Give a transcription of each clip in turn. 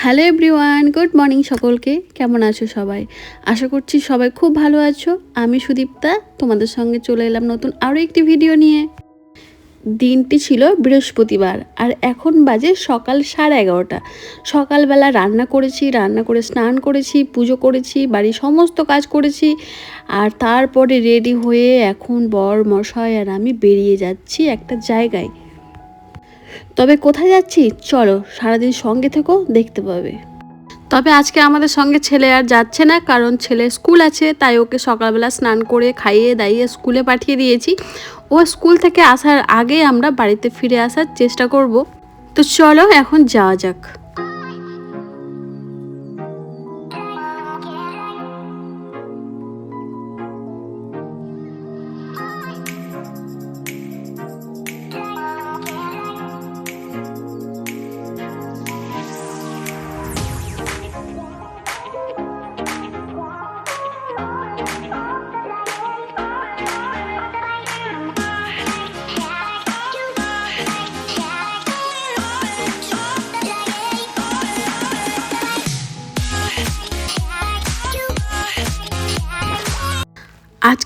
Hello everyone, good morning সকলকে। কেমন আছো সবাই? আশা করছি সবাই খুব ভালো আছো। আমি সুদীপ্তা, তোমাদের সঙ্গে চলে এলাম নতুন আরও একটি ভিডিও নিয়ে। দিনটি ছিল বৃহস্পতিবার, আর এখন বাজে সকাল সাড়ে এগারোটা। সকালবেলা রান্না করেছি, রান্না করে স্নান করেছি, পুজো করেছি, বাড়ির সমস্ত কাজ করেছি, আর তারপরে রেডি হয়ে এখন বর মশাই আর আমি বেরিয়ে যাচ্ছি একটা জায়গায়। তবে কোথায় যাচ্ছি? চলো, সারাদিন সঙ্গে থেকো, দেখতে পাবে। তবে আজকে আমাদের সঙ্গে ছেলে আর যাচ্ছে না, কারণ ছেলে স্কুল আছে, তাই ওকে সকালবেলা স্নান করে খাইয়ে দাইয়ে স্কুলে পাঠিয়ে দিয়েছি। ও স্কুল থেকে আসার আগে আমরা বাড়িতে ফিরে আসার চেষ্টা করব। তো চলো, এখন যাওয়া যাক।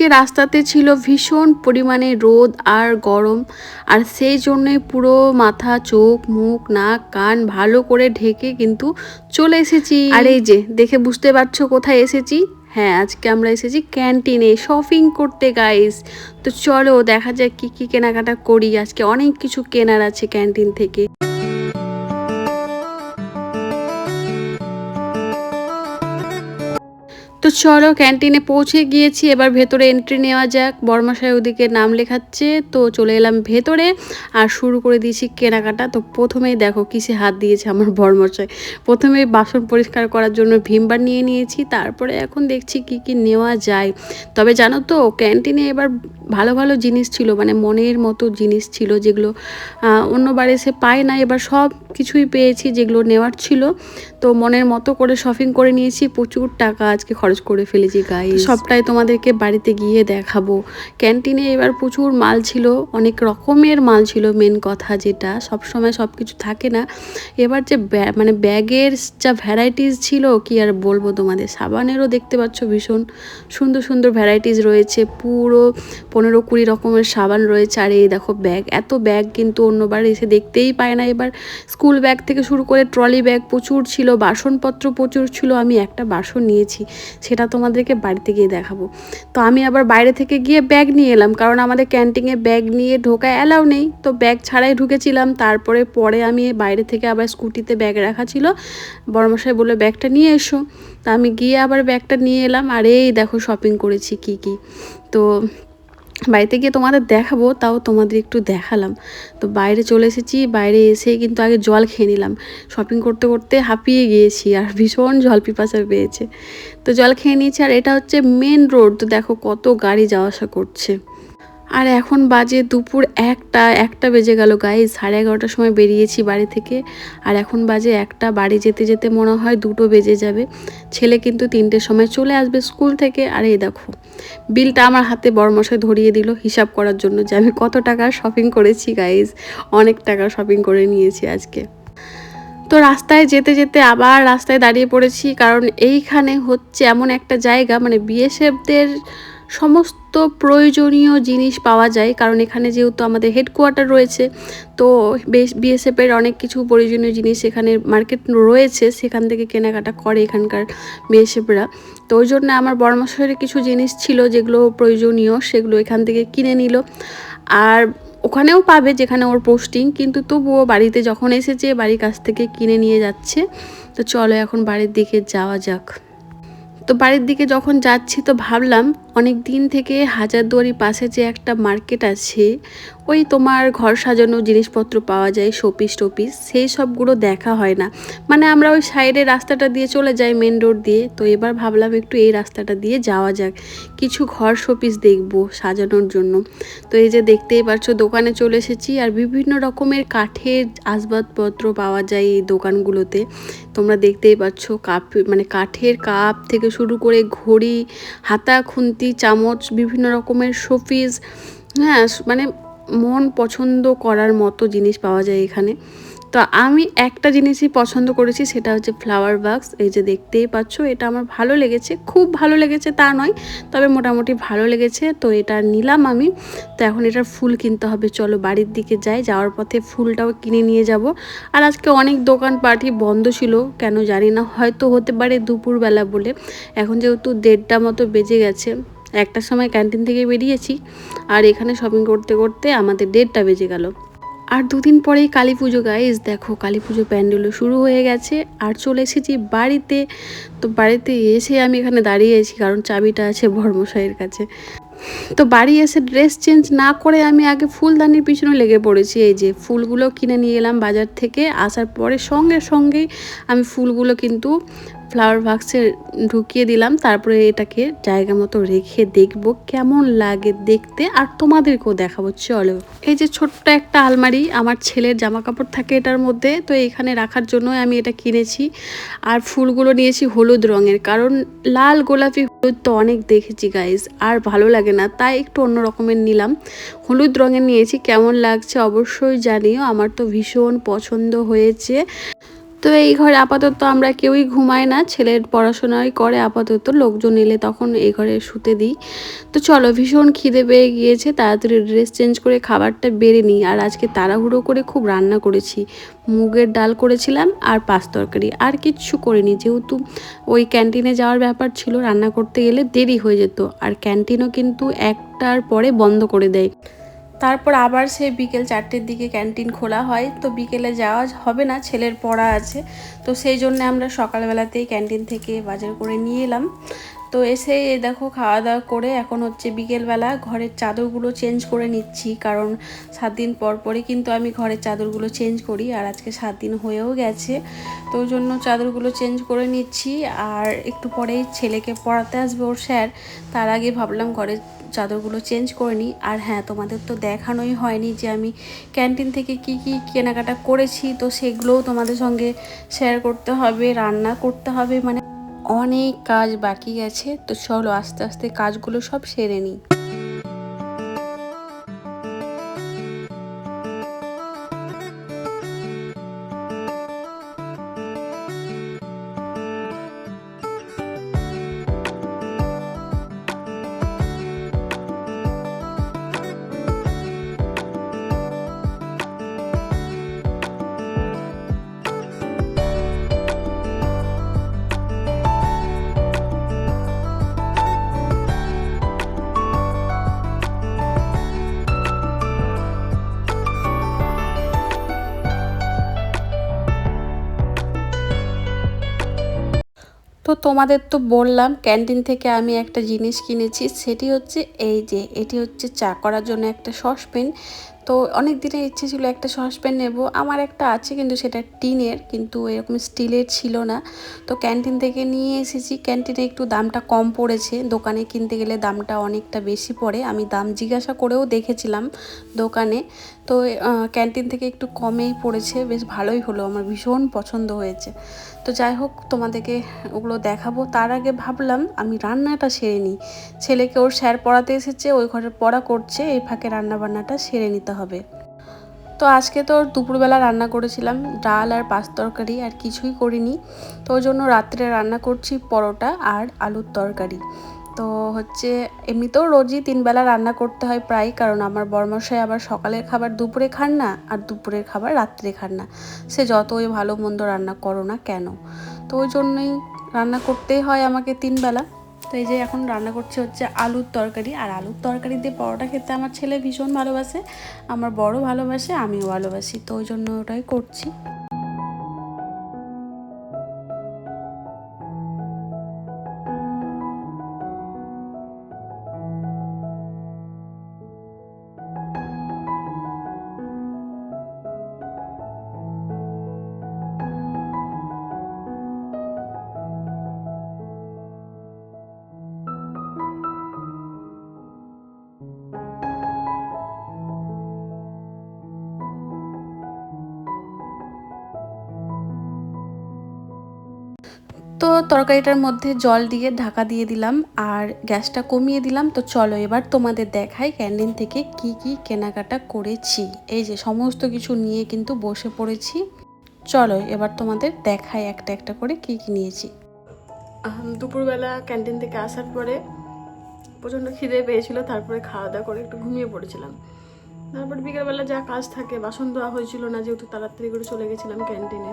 আজকে রাস্তাতে ছিল ভীষণ পরিমাণে রোদ আর গরম, আর সেই জন্যে পুরো মাথা, চোখ, মুখ, নাক, কান ভালো করে ঢেকে কিন্তু চলে এসেছি। আর এই যে, দেখে বুঝতে পারছ কোথায় এসেছি? হ্যাঁ আজকে আমরা এসেছি ক্যান্টিনে শপিং করতে গাইস তো চলো দেখা যাক কি কি কেনাকাটা করি। আজকে অনেক কিছু কেনার আছে ক্যান্টিন থেকে। তো চলো ক্যান্টিনে পৌঁছে গিয়েছি, এবার ভেতরে এন্ট্রি নেওয়া যাক। বর্মাশাই ওদিকে নাম লেখাচ্ছে, তো চলে এলাম ভেতরে। আর শুরু করে দিয়েছি কেনাকাটা। তো প্রথমেই দেখো কিসে হাত দিয়েছে আমার বর্মশাই। প্রথমে বাসন পরিষ্কার করার জন্য ভীমবার নিয়ে নিয়েছি, তারপরে এখন দেখছি কি কি নেওয়া যায়। তবে জানো তো, ক্যান্টিনে এবার ভালো ভালো জিনিস ছিল মানে মনের মতো জিনিস ছিল যেগুলো অন্যবার এসে পায় না। এবার সব কিছুই পেয়েছি যেগুলো নেওয়ার ছিল। তো মনের মতো করে শপিং করে নিয়েছি। প্রচুর টাকা আজকে খরচ করে ফেলেছি গাই সবটাই তোমাদেরকে বাড়িতে গিয়ে দেখাবো। ক্যান্টিনে এবার প্রচুর মাল ছিল অনেক রকমের মাল ছিল মেন কথা যেটা। সব সময় সব কিছু থাকে না। এবার যে মানে ব্যাগের যা ভ্যারাইটিস ছিল কি আর বলব তোমাদের? সাবানেরও দেখতে পাচ্ছ ভীষণ সুন্দর সুন্দর ভ্যারাইটিস রয়েছে। পুরো পনেরো কুড়ি রকমের সাবান রয়েছে। আর এই দেখো ব্যাগ এত ব্যাগ কিন্তু অন্যবার এসে দেখতেই পায় না। এবার স্কুল ব্যাগ থেকে শুরু করে ট্রলি ব্যাগ প্রচুর ছিল। বাসনপত্র প্রচুর ছিল, আমি একটা বাসন নিয়েছি, সেটা তোমাদেরকে বাড়িতে গিয়ে দেখাবো। তো আমি আবার বাইরে থেকে গিয়ে ব্যাগ নিয়ে এলাম, কারণ আমাদের ক্যান্টিনে ব্যাগ নিয়ে ঢোকা অ্যালাউ নেই। তো ব্যাগ ছাড়াই ঢুকেছিলাম, তারপরে পরে আমি বাইরে থেকে আবার স্কুটিতে ব্যাগ রাখা ছিল। বড়মশাই বলে ব্যাগটা নিয়ে এসো। তা আমি গিয়ে আবার ব্যাগটা নিয়ে এলাম, আর এই দেখো শপিং করেছি কি কি। তো বাড়িতে গিয়ে তোমাদের দেখাবো, তাও তোমাদের একটু দেখালাম। তো বাইরে চলে এসেছি, বাইরে এসে কিন্তু আগে জল খেয়ে নিলাম। শপিং করতে করতে হাঁপিয়ে গিয়েছি আর ভীষণ জল পিপাসা পেয়েছে। তো জল খেয়ে নিয়েছি আর এটা হচ্ছে মেন রোড তো দেখো কত গাড়ি যাওয়া আসা করছে। আর এখন বাজে দুপুর একটা একটা বেজে গেল গাই সাড়ে এগারোটার সময় বেরিয়েছি বাড়ি থেকে। আর এখন বাজে একটা, বাড়ি যেতে যেতে মনে হয় দুটো বেজে যাবে। ছেলে কিন্তু তিনটের সময় চলে আসবে স্কুল থেকে। আর এই দেখো, বিলটা আমার হাতে বড়মশাই ধরিয়ে দিল হিসাব করার জন্য যে আমি কত টাকা শপিং করেছি গাইজ অনেক টাকা শপিং করে নিয়েছি আজকে। তো রাস্তায় যেতে যেতে আবার রাস্তায় দাঁড়িয়ে পড়েছি, কারণ এইখানে হচ্ছে এমন একটা জায়গা মানে বিএসএফদের সমস্ত প্রয়োজনীয় জিনিস পাওয়া যায়। কারণ এখানে যেহেতু আমাদের হেডকোয়ার্টার রয়েছে, তো বিএসএফের অনেক কিছু প্রয়োজনীয় জিনিস এখানে মার্কেট রয়েছে, সেখান থেকে কেনাকাটা করে এখানকার বিএসএফরা তো ওই জন্য আমার বড়মশাইয়ের কিছু জিনিস ছিল যেগুলো প্রয়োজনীয়, সেগুলো এখান থেকে কিনে নিল। আর ওখানেও পাবে যেখানে ওর পোস্টিং কিন্তু তবুও বাড়িতে যখন এসেছে, বাড়ির কাছ থেকে কিনে নিয়ে যাচ্ছে। তো চলো এখন বাড়ির দিকে যাওয়া যাক। তো বাড়ির দিকে যখন যাচ্ছি, তো ভাবলাম অনেক দিন থেকে হাজারদুয়ারি পাশে যে একটা মার্কেট আছে, ওই তোমার ঘর সাজানো জিনিসপত্র পাওয়া যায়, শোপিস টোপিস, সেই সবগুলো দেখা হয় না। মানে আমরা ওই সাইডে রাস্তাটা দিয়ে চলে যাই, মেন রোড দিয়ে। তো এবার ভাবলাম একটু এই রাস্তাটা দিয়ে যাওয়া যাক। কিছু ঘর, শোপিস দেখব সাজানোর জন্য। তো এই যে দেখতেই পারছ দোকানে চলে এসেছি। আর বিভিন্ন রকমের কাঠের আসবাবপত্র পাওয়া যায় এই দোকানগুলোতে। তোমরা দেখতেই পাচ্ছ, কাপ মানে কাঠের কাপ থেকে শুরু করে ঘড়ি, হাতা খুন্তি চামচ, বিভিন্ন রকমের শোপিস হ্যাঁ মানে মন পছন্দ করার মতো জিনিস পাওয়া যায় এখানে। তো আমি একটা জিনিসই পছন্দ করেছি, সেটা হচ্ছে ফ্লাওয়ার বাক্স এই যে দেখতেই পাচ্ছ, এটা আমার ভালো লেগেছে। খুব ভালো লেগেছে তা নয়, তবে মোটামুটি ভালো লেগেছে। তো এটা নিলাম আমি। তো এখন এটার ফুল কিনতে হবে। চলো বাড়ির দিকে যাই, যাওয়ার পথে ফুলটাও কিনে নিয়ে যাব। আর আজকে অনেক দোকান পার্টি বন্ধ ছিল, কেন জানি না, হয়তো হতে পারে দুপুরবেলা বলে। এখন যেহেতু দেড়টা মতো বেজে গেছে, একটার সময় ক্যান্টিন থেকে বেরিয়েছি। আর এখানে শপিং করতে করতে আমাদের দেড়টা বেজে গেল। আর দুদিন পরেই কালী পুজো গাইজ দেখো কালী পুজো প্যান্ডেলও শুরু হয়ে গেছে। আর চলে এসেছি বাড়িতে। তো বাড়িতে এসে আমি এখানে দাঁড়িয়েছি কারণ চাবিটা আছে ভর্মশাইয়ের কাছে। তো বাড়ি এসে ড্রেস চেঞ্জ না করে আমি আগে ফুলদানির পিছনে লেগে পড়েছি। এই যে ফুলগুলো কিনে নিয়ে এলাম বাজার থেকে, আসার পরে সঙ্গে সঙ্গেই আমি ফুলগুলো কিন্তু ফ্লাওয়ার বাক্সে ঢুকিয়ে দিলাম, তারপরে এটাকে জায়গা মতো রেখে দেখব কেমন লাগে দেখতে, আর তোমাদেরকেও দেখাবো, চলো। এই যে ছোট্ট একটা আলমারি, আমার ছেলের জামা কাপড় থাকে এটার মধ্যে, তো এখানে রাখার জন্যই আমি এটা কিনেছি। আর ফুলগুলো নিয়েছি হলুদ রঙের, কারণ লাল গোলাপি হলুদ তো অনেক দেখেছি গাইজ আর ভালো লাগে না, তাই একটু অন্য রকমের নিলাম। হলুদ রঙের নিয়েছি, কেমন লাগছে অবশ্যই জানিও, আমার তো ভীষণ পছন্দ হয়েছে। তো এই ঘরে আপাতত আমরা কেউই ঘুমাই না, ছেলের পড়াশোনাই করে আপাতত, লোকজন এলে তখন এই ঘরে শুতে দিই। তো চলো, ভীষণ খিদে পেয়ে গিয়েছে, তাড়াতাড়ি ড্রেস চেঞ্জ করে খাবারটা বেড়ে নিই। আর আজকে তাড়াহুড়ো করে খুব রান্না করেছি। মুগের ডাল করেছিলাম আর পাঁচ তরকারি, আর কিচ্ছু করিনি। যেহেতু ওই ক্যান্টিনে যাওয়ার ব্যাপার ছিল, রান্না করতে গেলে দেরি হয়ে যেত। আর ক্যান্টিনও কিন্তু একটার পরে বন্ধ করে দেয়। তারপর আবার সে বিকেল চারটের দিকে ক্যান্টিন খোলা হয়। তো বিকেলে যাওয়া হবে না, ছেলের পড়া আছে। তো সেই জন্য আমরা সকালবেলাতেই ক্যান্টিন থেকে বাজার করে নিয়ে এলাম। তো এসে দেখো খাওয়া দাওয়া করে এখন হচ্ছে বিকেলবেলা ঘরের চাদরগুলো চেঞ্জ করে নিচ্ছি। কারণ সাত দিন পর পরে কিন্তু আমি ঘরের চাদরগুলো চেঞ্জ করি আর আজকে সাত দিন হয়েও গেছে। তো ওই জন্য চাদরগুলো চেঞ্জ করে নিচ্ছি। আর একটু পরেই ছেলেকে পড়াতে আসবে ওর স্যার। তার আগে ভাবলাম ঘরের চাদরগুলো চেঞ্জ করে নিই। আর হ্যাঁ তোমাদের তো দেখানোই হয়নি যে আমি ক্যান্টিন থেকে কি কি কেনাকাটা করেছি। তো সেগুলোও তোমাদের সঙ্গে শেয়ার করতে হবে, রান্না করতে হবে। মানে অনেক কাজ বাকি আছে। তো চলো আস্তে আস্তে কাজগুলো সব সেরে নিই। তোমাদের তো বললাম, ক্যান্টিন থেকে আমি একটা জিনিস কিনেছি, সেটি হচ্ছে এই যে, এটি হচ্ছে চা করার জন্য একটা সসপেন তো অনেক দিনের ইচ্ছে ছিল একটা সসপ্যান নেব, আমার একটা আছে কিন্তু সেটা টিনের, কিন্তু এরকম স্টিলের ছিল না। তো ক্যান্টিন থেকে নিয়ে এসেছি, ক্যান্টিনে একটু দামটা কম পড়েছে, দোকানে কিনতে গেলে দামটা অনেকটা বেশি পড়ে। আমি দাম জিজ্ঞাসা করেও দেখেছিলাম দোকানে, তো ক্যান্টিন থেকে একটু কমেই পড়েছে, বেশ ভালোই হলো, আমার ভীষণ পছন্দ হয়েছে। তো যাই হোক, তোমাদেরকে ওগুলো দেখাবো। তার আগে ভাবলাম আমি রান্নাটা সেরে নিই। ছেলেকে ওর স্যার পড়াতে এসেছে, ওই ঘরে পড়া করছে, এই ফাঁকে রান্না বান্নাটা সেরে নিতে হবে। তো আজকে তো দুপুরবেলা রান্না করেছিলাম, ডাল আর পাঁচ তরকারি, আর কিছুই করিনি। তো ওই জন্য রাত্রে রান্না করছি পরোটা আর আলুর তরকারি। তো হচ্ছে এমনিতেও রোজই তিনবেলা রান্না করতে হয় প্রায়, কারণ আমার বর্মশাই আবার সকালের খাবার দুপুরে খান না আর দুপুরের খাবার রাত্রে খান না। সে যতই ভালো মন্দ রান্না করো না কেন। তো ওই জন্যই রান্না করতেই হয় আমাকে তিনবেলা। তো এই যে এখন রান্না করছে হচ্ছে আলুর তরকারি, আর আলুর তরকারি দিয়ে পরোটা খেতে আমার ছেলে ভীষণ ভালোবাসে, আমার বড় ভালোবাসে, আমিও ভালোবাসি, তো ওই জন্য ওটাই করছি। তরকারিটার মধ্যে জল দিয়ে ঢাকা দিয়ে দিলাম আর গ্যাসটা কমিয়ে দিলাম। তো চলো এবার তোমাদের দেখাই ক্যান্টিন থেকে কি কি কেনাকাটা করেছি। এই যে সমস্ত কিছু নিয়ে কিন্তু বসে পড়েছি। চলো এবার তোমাদের দেখাই একটা একটা করে কি কি নিয়েছি। দুপুরবেলা ক্যান্টিন থেকে আসার পরে প্রচণ্ড খিদে পেয়েছিল, তারপরে খাওয়া দাওয়া করে একটু ঘুমিয়ে পড়েছিলাম। তারপর বিকেলবেলা যা কাজ থাকে, বাসন ধোয়া হয়েছিল না, যেহেতু তাড়াতাড়ি করে চলে গেছিলাম ক্যান্টিনে।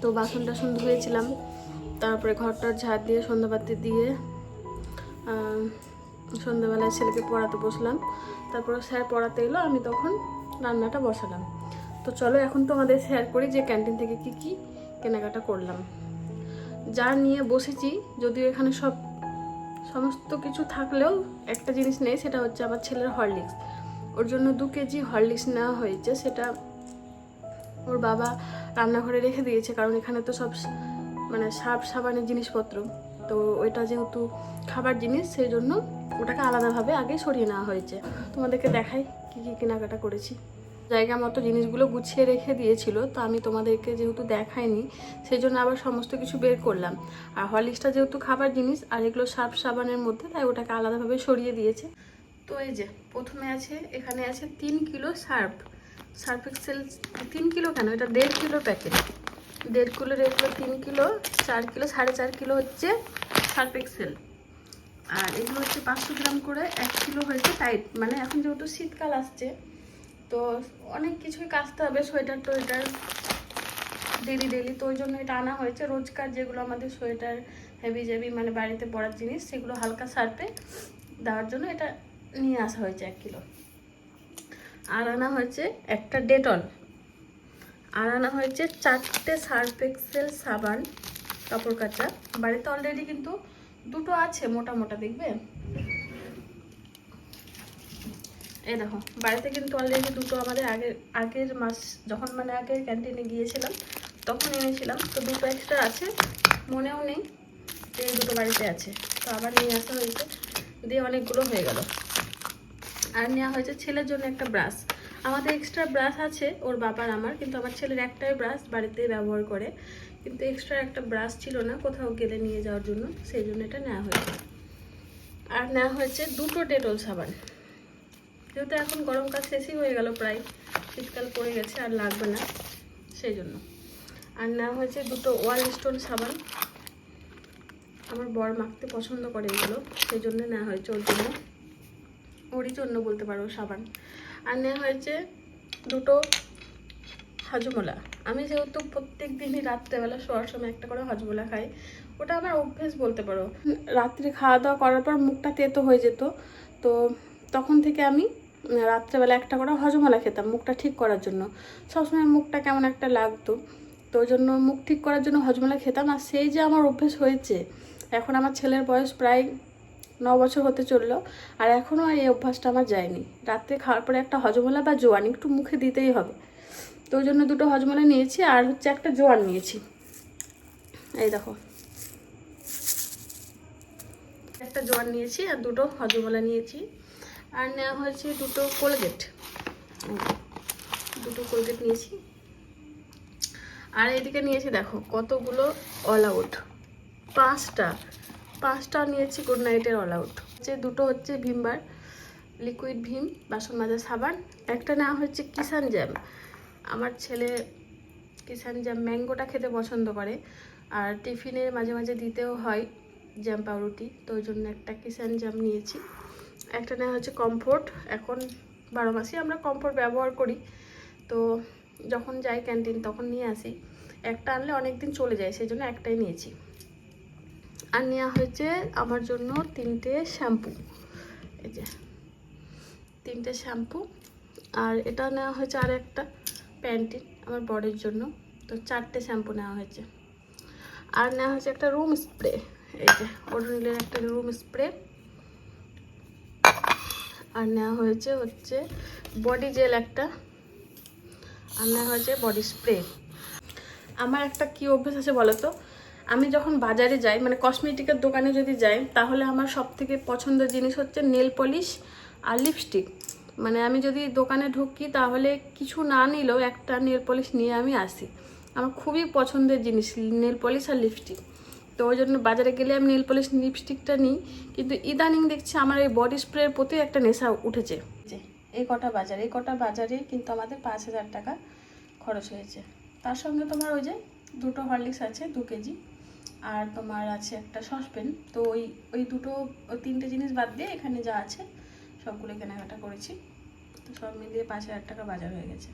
তো বাসন টাসন ধুয়েছিলাম তারপরে ঘরটার ঝাড় দিয়ে সন্ধ্যাবাতি দিয়ে সন্ধ্যাবেলায় ছেলেকে পড়াতে বসলাম। তারপর স্যার পড়াতে এলো, আমি তখন রান্নাটা বসালাম। তো চলো এখন তোমাদের শেয়ার করি যে ক্যান্টিন থেকে কি কি কেনাকাটা করলাম। যা নিয়ে বসেছি, যদিও এখানে সব, সমস্ত কিছু থাকলেও একটা জিনিস নেই, সেটা হচ্ছে আমার ছেলের হরলিক্স ওর জন্য দু কেজি হরলিক্স নেওয়া হয়েছে, সেটা ওর বাবা রান্নাঘরে রেখে দিয়েছে, কারণ এখানে তো সব মানে সাব সাবানের জিনিসপত্র। তো ওইটা যেহেতু খাবার জিনিস সেই জন্য ওটাকে আলাদাভাবে আগে সরিয়ে নেওয়া হয়েছে। তোমাদেরকে দেখাই কী কী কেনাকাটা করেছি। জায়গা মতো জিনিসগুলো গুছিয়ে রেখে দিয়েছিল, তো আমি তোমাদেরকে যেহেতু দেখাইনি সেই জন্য আবার সমস্ত কিছু বের করলাম। আর হরলিক্সটা যেহেতু খাবার জিনিস, আর এগুলো সাব সাবানের মধ্যে, তাই ওটাকে আলাদাভাবে সরিয়ে দিয়েছে। তো এই যে, প্রথমে আছে, এখানে আছে তিন কিলো সার্ফ। সার্ফ এক্সেল তিন কিলো কেন? এটা দেড় কিলো প্যাকেট। দেড় কিলো এগুলো তিন কিলো, চার কিলো, সাড়ে চার কিলো হচ্ছে সার্ফ এক্সেল। আর এগুলো হচ্ছে পাঁচশো গ্রাম করে এক কিলো হয়েছে টাইট। মানে এখন যেহেতু শীতকাল আসছে, তো অনেক কিছুই কাচতে হবে, সোয়েটার টোয়েটার, ডেলি ডেলি। তো ওই জন্য এটা আনা হয়েছে। রোজকার যেগুলো আমাদের সোয়েটার, হেভি জেভি মানে বাড়িতে পরার জিনিস, সেগুলো হালকা সার্ফে দেওয়ার জন্য এটা নিয়ে আসা হয়েছে এক কিলো। আর আনা হয়েছে একটা ডেটল। আর আনা হয়েছে চারটে সার্ফ এক্সেল সাবান, কাপড় কাচা। বাড়িতে অলরেডি কিন্তু দুটো আছে মোটা মোটা, দেখবে? এই দেখো, বাড়িতে কিন্তু অলরেডি দুটো আমাদের আগের আগের মাস, যখন মানে আগে ক্যান্টিনে গিয়েছিলাম, তখন এনেছিলাম। তো দুটো এক্সট্রা আছে, মনেও নেই যে দুটো বাড়িতে আছে। তো আবার নিয়ে আসা হয়েছে, দিয়ে অনেকগুলো হয়ে গেল। আর নেওয়া হয়েছে ছেলের জন্য একটা ব্রাশ। আমাদের এক্সট্রা ব্রাশ আছে, ওর বাবার আমার, কিন্তু আমার ছেলের একটাই ব্রাশ বাড়িতে ব্যবহার করে। কিন্তু এক্সট্রা একটা ব্রাশ ছিল না, কোথাও গেলে নিয়ে যাওয়ার জন্য, সেই জন্য এটা নেওয়া হয়েছে। আর নেওয়া হয়েছে দুটো ডেটল সাবান। যেহেতু এখন গরমকাল শেষই হয়ে গেল প্রায়, শীতকাল পড়ে গেছে আর লাগবে না, সেই জন্য। আর নেওয়া হয়েছে দুটো ওয়াল স্টোন সাবান। আমার বর মাখতে পছন্দ করে এগুলো, সেই জন্য নেওয়া হয়েছে ওর জন্য। ওরই জন্য বলতে পারো সাবান। আর নেওয়া হয়েছে দুটো হজমোলা। আমি যেহেতু প্রত্যেক দিনই রাত্রেবেলা শোয়ার সময় একটা করে হজমোলা খাই, ওটা আমার অভ্যেস বলতে পারো। রাত্রে খাওয়া দাওয়া করার পর মুখটা তেতো হয়ে যেত, তো তখন থেকে আমি রাত্রেবেলা একটা করে হজমোলা খেতাম মুখটা ঠিক করার জন্য। সবসময় মুখটা কেমন একটা লাগতো, তো ওই জন্য মুখ ঠিক করার জন্য হজমোলা খেতাম। আর সেই যে আমার অভ্যেস হয়েছে, এখন আমার ছেলের বয়স প্রায় ন বছর হতে চলল, আর এখনও এই অভ্যাসটা আমার যায়নি। রাত্রে খাওয়ার পরে একটা হজমলা বা জোয়ান একটু মুখে দিতেই হবে। তো ওই জন্য দুটো হজমলা নিয়েছি, আর হচ্ছে একটা জোয়ান নিয়েছি। এই দেখো। একটা জোয়ান নিয়েছি, আর দুটো হজমলা নিয়েছি। আর নেওয়া হয়েছে দুটো কোলগেট। দুটো কোলগেট নিয়েছি। আর এদিকে নিয়েছি দেখো কতগুলো অল আউট পাঁচটা। পাঁচটা নিয়েছি গুড নাইটের অল আউট যে দুটো হচ্ছে ভিমবার লিকুইড ভিম, বাসন মাজার সাবান, একটা নেওয়া হচ্ছে কিষান জ্যাম আমার ছেলে কিষান জ্যাম ম্যাঙ্গোটা খেতে পছন্দ করে, আর টিফিনে মাঝে মাঝে দিতেও হয় জ্যাম পাউরুটি, তো ওই জন্য একটা কিষান জ্যাম নিয়েছি। একটা নেওয়া হচ্ছে কমফোর্ট এখন বারো মাসই আমরা কমফোর্ট ব্যবহার করি, তো যখন যাই ক্যান্টিন তখন নিয়ে আসি। একটা আনলে অনেক দিন চলে যায়, সেই জন্য একটাই নিয়েছি। আর নেওয়া হয়েছে আমার জন্য তিনটে শ্যাম্পু। এই যে, তিনটে শ্যাম্পু। আর এটা নেওয়া হয়েছে আর একটা প্যান্টিন আমার বরের জন্য। তো চারটে শ্যাম্পু নেওয়া হয়েছে। আর নেওয়া হয়েছে একটা রুম স্প্রে। এই যে ওডোনিলের একটা রুম স্প্রে। আর নেওয়া হয়েছে হচ্ছে বডি জেল একটা। আর নেওয়া হয়েছে বডি স্প্রে। আমার একটা কি অভ্যেস আছে বলো তো আমি যখন বাজারে যাই মানে কসমেটিকের দোকানে যদি যাই, তাহলে আমার সব থেকে পছন্দের জিনিস হচ্ছে নেল পলিশ আর লিপস্টিক মানে আমি যদি দোকানে ঢুকি, তাহলে কিছু না নিলেও একটা নেল পলিশ নিয়ে আমি আসি। আমার খুবই পছন্দের জিনিস নেল পলিশ আর লিপস্টিক তো ওই জন্য বাজারে গেলে আমি নেল পলিশ লিপস্টিকটা নিই। কিন্তু ইদানিং দেখছি আমার এই বডি স্প্রের প্রতি একটা নেশা উঠেছে। এই কটা বাজার, এই কটা বাজারে কিন্তু আমাদের পাঁচ হাজার টাকা খরচ হয়েছে। তার সঙ্গে তোমার ওই যে দুটো হরলিক্স আছে, দু কেজি। আর তোমার আছে একটা সসপেন। তো ওই ওই দুটো, ওই তিনটে জিনিস বাদ দিয়ে এখানে যা আছে সবগুলো কেনাকাটা করেছি। তো সব মিলিয়ে পাঁচ হাজার টাকা বাজার হয়ে গেছে।